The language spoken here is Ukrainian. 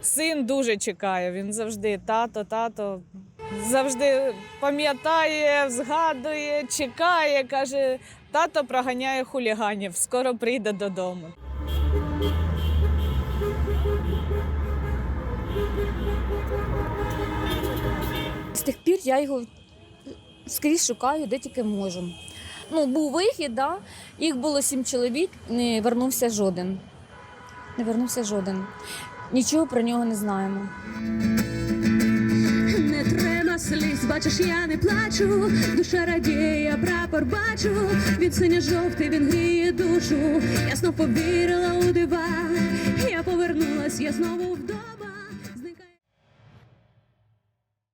Син дуже чекає. Він завжди тато, тато. Завжди пам'ятає, згадує, чекає, каже, тато проганяє хуліганів, скоро прийде додому. З тих пір я його скрізь шукаю, де тільки можу. Ну, був вихід, да? їх було сім чоловік, не вернувся жоден. Не вернувся жоден. Нічого про нього не знаємо. Не треба сліз, бачиш, я не плачу. Душа радіє, прапор бачу. Він синя жовтий, він гріє душу. Я знов повірила у дива. Я повернулась, я знову вдома.